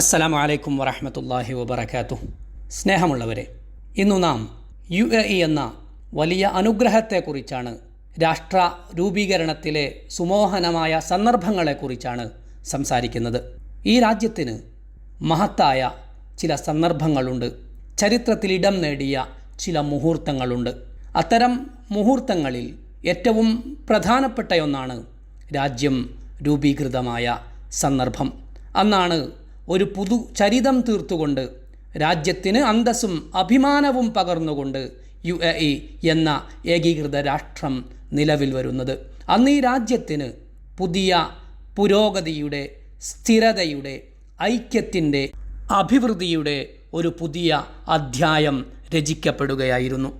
അസ്സലാമു വലൈക്കും വറഹമത്തല്ലാഹി വബർക്കാത്തു സ്നേഹമുള്ളവരെ ഇന്നു നാം യു എ ഇ എന്ന വലിയ അനുഗ്രഹത്തെക്കുറിച്ചാണ് രാഷ്ട്ര രൂപീകരണത്തിലെ സുമോഹനമായ സന്ദർഭങ്ങളെക്കുറിച്ചാണ് സംസാരിക്കുന്നത്. ഈ രാജ്യത്തിന് മഹത്തായ ചില സന്ദർഭങ്ങളുണ്ട്. ചരിത്രത്തിൽ ഇടം നേടിയ ചില മുഹൂർത്തങ്ങളുണ്ട്. അത്തരം മുഹൂർത്തങ്ങളിൽ ഏറ്റവും പ്രധാനപ്പെട്ട ഒന്നാണ് രാജ്യം രൂപീകൃതമായ സന്ദർഭം. അന്നാണ് ഒരു പുതു ചരിതം തീർത്തുകൊണ്ട് രാജ്യത്തിന് അന്തസ്സും അഭിമാനവും പകർന്നുകൊണ്ട് യു എ ഇ എന്ന ഏകീകൃത രാഷ്ട്രം നിലവിൽ വരുന്നത്. അന്ന് ഈ രാജ്യത്തിന് പുതിയ പുരോഗതിയുടെ സ്ഥിരതയുടെ ഐക്യത്തിന്റെ അഭിവൃദ്ധിയുടെ ഒരു പുതിയ അധ്യായം രചിക്കപ്പെടുകയായിരുന്നു.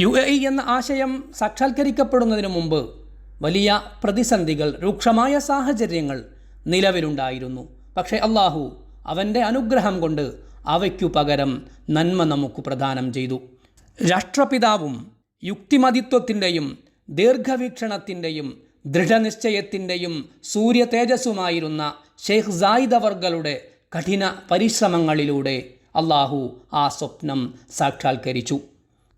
യു എ ഇ എന്ന ആശയം സാക്ഷാത്കരിക്കപ്പെടുന്നതിന് മുമ്പ് വലിയ പ്രതിസന്ധികൾ രൂക്ഷമായ സാഹചര്യങ്ങൾ നിലവിലുണ്ടായിരുന്നു. പക്ഷേ അള്ളാഹു അവന്റെ അനുഗ്രഹം കൊണ്ട് അവയ്ക്കു പകരം നന്മ നമുക്ക് പ്രദാനം ചെയ്തു. രാഷ്ട്രപിതാവും യുക്തിമതിത്വത്തിന്റെയും ദീർഘവീക്ഷണത്തിന്റെയും ദൃഢനിശ്ചയത്തിന്റെയും സൂര്യ തേജസ്സുമായിരുന്ന ഷെയ്ഖ് സായിദ് അവർകളുടെ കഠിന പരിശ്രമങ്ങളിലൂടെ അള്ളാഹു ആ സ്വപ്നം സാക്ഷാത്കരിച്ചു.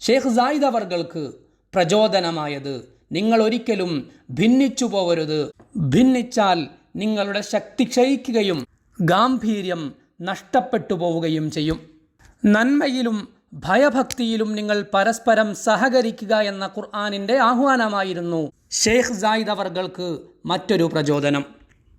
ഷെയ്ഖ് സായിദ് അവർകൾക്ക് പ്രചോദനമായത് നിങ്ങൾ ഒരിക്കലും ഭിന്നിച്ചു പോവരുത് ഭിന്നിച്ചാൽ നിങ്ങളുടെ ശക്തി ക്ഷയിക്കുകയും ഗാംഭീര്യം നഷ്ടപ്പെട്ടു പോവുകയും ചെയ്യും. നന്മയിലും ഭയഭക്തിയിലും നിങ്ങൾ പരസ്പരം സഹകരിക്കുക എന്ന ഖുർആാനിന്റെ ആഹ്വാനമായിരുന്നു ഷെയ്ഖ് സായിദ് അവർകൾക്ക് മറ്റൊരു പ്രചോദനം.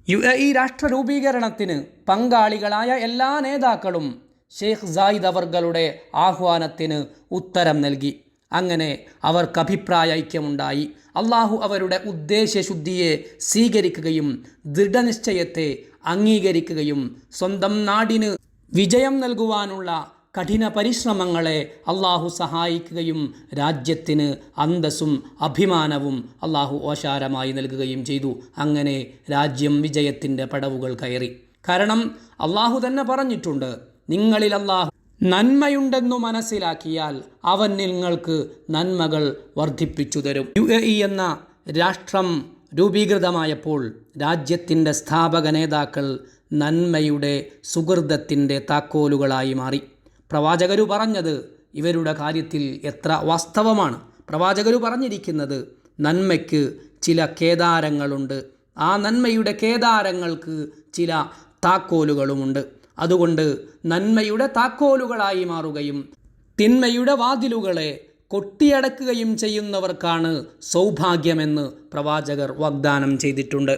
യു എ ഇ രാഷ്ട്ര രൂപീകരണത്തിന് പങ്കാളികളായ എല്ലാ നേതാക്കളും ഷെയ്ഖ് സായിദ് അവർകളുടെ ആഹ്വാനത്തിന് ഉത്തരം നൽകി. അങ്ങനെ അവർക്ക് അഭിപ്രായ ഐക്യമുണ്ടായി. അള്ളാഹു അവരുടെ ഉദ്ദേശ്യശുദ്ധിയെ സ്വീകരിക്കുകയും ദൃഢനിശ്ചയത്തെ അംഗീകരിക്കുകയും സ്വന്തം നാടിന് വിജയം നൽകുവാനുള്ള കഠിന പരിശ്രമങ്ങളെ അള്ളാഹു സഹായിക്കുകയും രാജ്യത്തിന് അന്തസ്സും അഭിമാനവും അള്ളാഹു ഓശാരമായി നൽകുകയും ചെയ്തു. അങ്ങനെ രാജ്യം വിജയത്തിന്റെ പടവുകൾ കയറി. കാരണം അള്ളാഹു തന്നെ പറഞ്ഞിട്ടുണ്ട് നിങ്ങളിൽ അള്ളാഹു നന്മയുണ്ടെന്നു മനസ്സിലാക്കിയാൽ അവൻ നിങ്ങൾക്ക് നന്മകൾ വർദ്ധിപ്പിച്ചു തരും. യു എ ഇ എന്ന രാഷ്ട്രം രൂപീകൃതമായപ്പോൾ രാജ്യത്തിന്റെ സ്ഥാപക നേതാക്കൾ നന്മയുടെ സുഹൃതത്തിന്റെ താക്കോലുകളായി മാറി. പ്രവാചകരു പറഞ്ഞത് ഇവരുടെ കാര്യത്തിൽ എത്ര വാസ്തവമാണ്. പ്രവാചകരു പറഞ്ഞിരിക്കുന്നത് നന്മയ്ക്ക് ചില കേദാരങ്ങളുണ്ട്. ആ നന്മയുടെ കേദാരങ്ങൾക്ക് ചില താക്കോലുകളുമുണ്ട്. അതുകൊണ്ട് നന്മയുടെ താക്കോലുകളായി മാറുകയും തിന്മയുടെ വാതിലുകളെ കൊട്ടിയടക്കുകയും ചെയ്യുന്നവർക്കാണ് സൗഭാഗ്യമെന്ന് പ്രവാചകർ വാഗ്ദാനം ചെയ്തിട്ടുണ്ട്.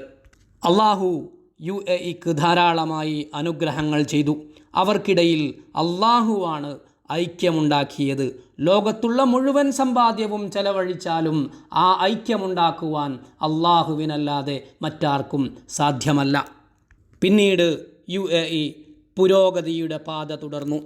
അള്ളാഹു യു എ ഇക്ക് ധാരാളമായി അനുഗ്രഹങ്ങൾ ചെയ്തു. അവർക്കിടയിൽ അള്ളാഹുവാണ് ഐക്യമുണ്ടാക്കിയത്. ലോകത്തുള്ള മുഴുവൻ സമ്പാദ്യവും ചെലവഴിച്ചാലും ആ ഐക്യമുണ്ടാക്കുവാൻ അള്ളാഹുവിനല്ലാതെ മറ്റാർക്കും സാധ്യമല്ല. പിന്നീട് യു എ ഇ പുരോഗതിയുടെ പാത തുടർന്നു.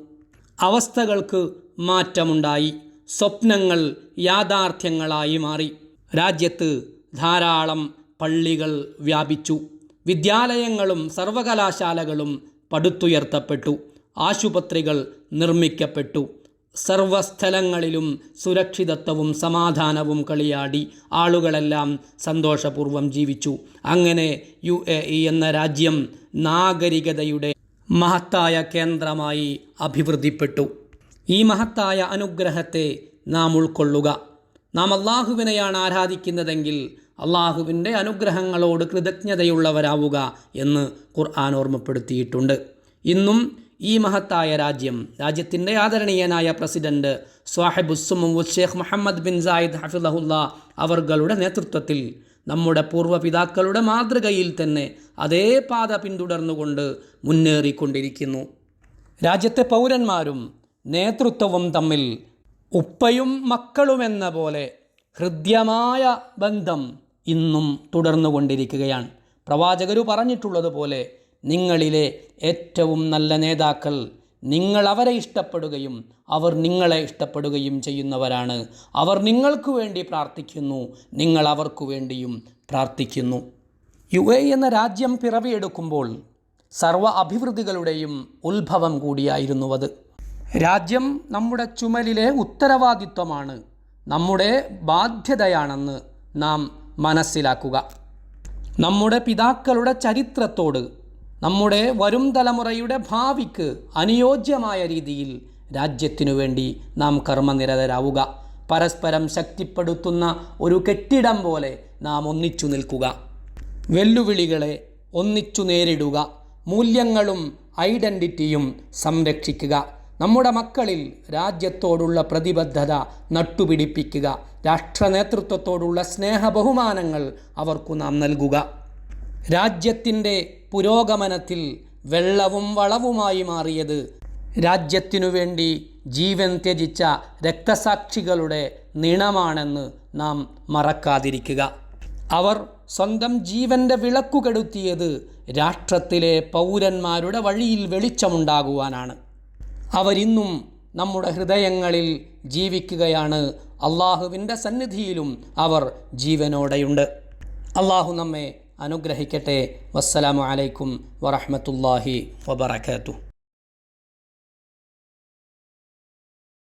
അവസ്ഥകൾക്ക് മാറ്റമുണ്ടായി. സ്വപ്നങ്ങൾ യാഥാർത്ഥ്യങ്ങളായി മാറി. രാജ്യത്ത് ധാരാളം പള്ളികൾ വ്യാപിച്ചു. വിദ്യാലയങ്ങളും സർവകലാശാലകളും പടുത്തുയർത്തപ്പെട്ടു. ആശുപത്രികൾ നിർമ്മിക്കപ്പെട്ടു. സർവസ്ഥലങ്ങളിലും സുരക്ഷിതത്വവും സമാധാനവും കളിയാടി ആളുകളെല്ലാം സന്തോഷപൂർവം ജീവിച്ചു. അങ്ങനെ യു എ ഇ എന്ന രാജ്യം നാഗരികതയുടെ മഹത്തായ കേന്ദ്രമായി അഭിവൃദ്ധിപ്പെട്ടു. ഈ മഹത്തായ അനുഗ്രഹത്തെ നാം ഉൾക്കൊള്ളുക. നാം അള്ളാഹുവിനെയാണ് ആരാധിക്കുന്നതെങ്കിൽ അള്ളാഹുവിന്റെ അനുഗ്രഹങ്ങളോട് കൃതജ്ഞതയുള്ളവരാവുക എന്ന് ഖുർആൻ ഓർമ്മപ്പെടുത്തിയിട്ടുണ്ട്. ഇന്നും ഈ മഹത്തായ രാജ്യം രാജ്യത്തിന്റെ ആദരണീയനായ പ്രസിഡന്റ് സ്വാഹിബുസുമു ഷേഖ് മുഹമ്മദ് ബിൻ സായിദ് ഹഫിദഹുല്ല അവർകളുടെ നേതൃത്വത്തിൽ നമ്മുടെ പൂർവപിതാക്കളുടെ മാതൃകയിൽ തന്നെ അതേ പാത പിന്തുടർന്നുകൊണ്ട് മുന്നേറിക്കൊണ്ടിരിക്കുന്നു. രാജ്യത്തെ പൗരന്മാരും നേതൃത്വവും തമ്മിൽ ഉപ്പയും മക്കളുമെന്ന പോലെ ഹൃദ്യമായ ബന്ധം ഇന്നും തുടർന്നുകൊണ്ടിരിക്കുകയാണ്. പ്രവാചകരു പറഞ്ഞിട്ടുള്ളതുപോലെ നിങ്ങളിലെ ഏറ്റവും നല്ല നേതാക്കൾ നിങ്ങൾ അവരെ ഇഷ്ടപ്പെടുകയും അവർ നിങ്ങളെ ഇഷ്ടപ്പെടുകയും ചെയ്യുന്നവരാണ്. അവർ നിങ്ങൾക്ക് വേണ്ടി പ്രാർത്ഥിക്കുന്നു നിങ്ങൾ അവർക്കു വേണ്ടിയും പ്രാർത്ഥിക്കുന്നു. യു എ എന്ന രാജ്യം പിറവിയെടുക്കുമ്പോൾ സർവ അഭിവൃദ്ധികളുടെയും ഉത്ഭവം കൂടിയായിരുന്നു അത്. രാജ്യം നമ്മുടെ ചുമലിലെ ഉത്തരവാദിത്വമാണ് നമ്മുടെ ബാധ്യതയാണെന്ന് നാം മനസ്സിലാക്കുക. നമ്മുടെ പിതാക്കളുടെ ചരിത്രത്തോട് നമ്മുടെ വരും തലമുറയുടെ ഭാവിക്ക് അനുയോജ്യമായ രീതിയിൽ രാജ്യത്തിനു വേണ്ടി നാം കർമ്മനിരതരാവുക. പരസ്പരം ശക്തിപ്പെടുത്തുന്ന ഒരു കെട്ടിടം പോലെ നാം ഒന്നിച്ചു നിൽക്കുക. വെല്ലുവിളികളെ ഒന്നിച്ചു നേരിടുക മൂല്യങ്ങളും ഐഡന്റിറ്റിയും സംരക്ഷിക്കുക നമ്മുടെ മക്കളിൽ രാജ്യത്തോടുള്ള പ്രതിബദ്ധത നട്ടുപിടിപ്പിക്കുക രാഷ്ട്ര നേതൃത്വത്തോടുള്ള സ്നേഹ ബഹുമാനങ്ങൾ അവർക്കു നാം നൽകുക. രാജ്യത്തിന്റെ പുരോഗമനത്തിൽ വെള്ളവും വളവുമായി മാറിയത് രാജ്യത്തിനു വേണ്ടി ജീവൻ ത്യജിച്ച രക്തസാക്ഷികളുടെ നിണമാണെന്ന് നാം മറക്കാതിരിക്കുക. അവർ സ്വന്തം ജീവന്റെ വിളക്കുകെടുത്തിയത് രാഷ്ട്രത്തിലെ പൗരന്മാരുടെ വഴിയിൽ വെളിച്ചമുണ്ടാകുവാനാണ്. അവരിന്നും നമ്മുടെ ഹൃദയങ്ങളിൽ ജീവിക്കുകയാണ്. അള്ളാഹുവിന്റെ സന്നിധിയിലും അവർ ജീവനോടെയുണ്ട്. അള്ളാഹു നമ്മെ അനുഗ്രഹിക്കട്ടെ. വസ്സലാമു അലൈക്കും വറഹ്മത്തുള്ളാഹി വബറകാതുഹു.